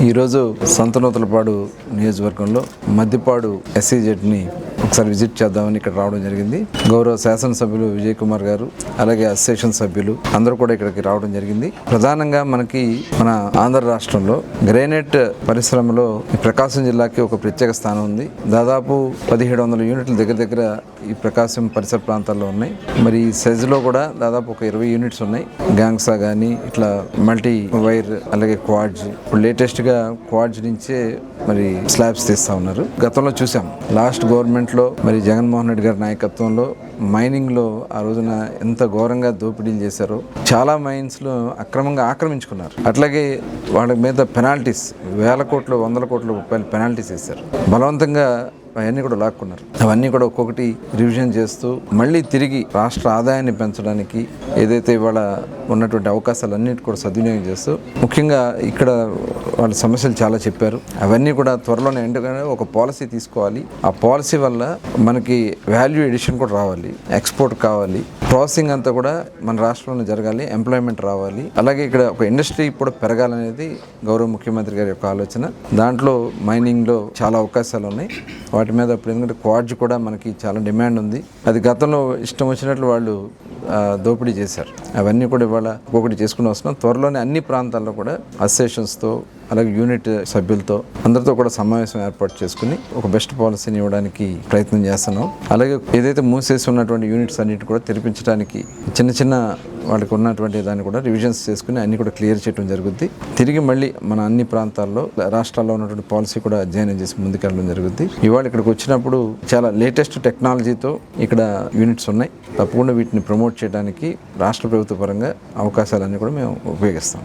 ఈరోజు సంతనూతలపాడు నియోజకవర్గంలో మద్దిపాడు ఎస్సీజెడ్ని ఒకసారి విజిట్ చేద్దామని ఇక్కడ రావడం జరిగింది. గౌరవ శాసనసభ్యులు విజయ్ కుమార్ గారు అలాగే అసోసియేషన్ సభ్యులు అందరూ కూడా ఇక్కడికి రావడం జరిగింది. ప్రధానంగా మనకి మన ఆంధ్ర రాష్ట్రంలో గ్రెనైట్ పరిశ్రమలో ఈ ప్రకాశం జిల్లాకి ఒక ప్రత్యేక స్థానం ఉంది. దాదాపు పదిహేడు వందల యూనిట్ల దగ్గర దగ్గర ఈ ప్రకాశం పరిసర ప్రాంతాల్లో ఉన్నాయి. మరి ఈ సెజ్లో కూడా దాదాపు ఒక ఇరవై యూనిట్స్ ఉన్నాయి. గ్యాంగ్సా కానీ ఇట్లా మల్టీ వైర్ అలాగే క్వాడ్జ్ ఇప్పుడు లేటెస్ట్గా క్వాడ్జ్ నుంచే మరి స్లాబ్స్ తీస్తా ఉన్నారు. గతంలో చూసాం. లాస్ట్ గవర్నమెంట్ దాంట్లో మరి జగన్మోహన్ రెడ్డి గారి నాయకత్వంలో మైనింగ్లో ఆ రోజున ఎంత ఘోరంగా దోపిడీలు చేశారో చాలా మైన్స్లో అక్రమంగా ఆక్రమించుకున్నారు. అట్లాగే వాళ్ళ మీద పెనాల్టీస్ వేల కోట్లు వందల కోట్ల రూపాయలు పెనాల్టీస్ వేశారు. బలవంతంగా అవన్నీ కూడా లాక్కున్నారు. అవన్నీ కూడా ఒక్కొక్కటి రివిజన్ చేస్తూ మళ్ళీ తిరిగి రాష్ట్ర ఆదాయాన్ని పెంచడానికి ఏదైతే ఇవాళ ఉన్నటువంటి అవకాశాలన్నిటి కూడా సద్వినియోగం చేస్తూ ముఖ్యంగా ఇక్కడ వాళ్ళ సమస్యలు చాలా చెప్పారు. అవన్నీ కూడా త్వరలోనే ఎందుకంటే ఒక పాలసీ తీసుకోవాలి. ఆ పాలసీ వల్ల మనకి వాల్యూ ఎడిషన్ కూడా రావాలి. ఎక్స్పోర్ట్ కావాలి. ప్రాసెసింగ్ అంతా కూడా మన రాష్ట్రంలో జరగాలి. ఎంప్లాయ్మెంట్ రావాలి. అలాగే ఇక్కడ ఒక ఇండస్ట్రీ కూడా పెరగాలనేది గౌరవ ముఖ్యమంత్రి గారి యొక్క ఆలోచన. దాంట్లో మైనింగ్లో చాలా అవకాశాలు ఉన్నాయి. వాటి మీద ఇప్పుడు ఎందుకంటే క్వాడ్జ్ కూడా మనకి చాలా డిమాండ్ ఉంది. అది గతంలో ఇష్టం వచ్చినట్లు వాళ్ళు దోపిడీ చేశారు. అవన్నీ కూడా ఇవాళ ఒక్కొక్కటి చేసుకుని వస్తున్నాం. త్వరలోనే అన్ని ప్రాంతాల్లో కూడా అసోసియేషన్స్తో అలాగే యూనిట్ సభ్యులతో అందరితో కూడా సమావేశం ఏర్పాటు చేసుకుని ఒక బెస్ట్ పాలసీని ఇవ్వడానికి ప్రయత్నం చేస్తున్నాం. అలాగే ఏదైతే మూసేసి ఉన్నటువంటి యూనిట్స్ అన్నిటి కూడా తెరిపించడానికి చిన్న చిన్న వాళ్ళకి ఉన్నటువంటి దాన్ని కూడా రివిజన్స్ చేసుకుని అన్ని కూడా క్లియర్ చేయడం జరుగుద్ది. తిరిగి మళ్ళీ మన అన్ని ప్రాంతాల్లో రాష్ట్రాల్లో ఉన్నటువంటి పాలసీ కూడా అధ్యయనం చేసి ముందుకెళ్ళడం జరుగుద్ది. ఇవాళ ఇక్కడికి వచ్చినప్పుడు చాలా లేటెస్ట్ టెక్నాలజీతో ఇక్కడ యూనిట్స్ ఉన్నాయి. తప్పకుండా వీటిని ప్రమోట్ చేయడానికి రాష్ట్ర ప్రభుత్వ పరంగా అవకాశాలన్నీ కూడా మేము ఉపయోగిస్తాం.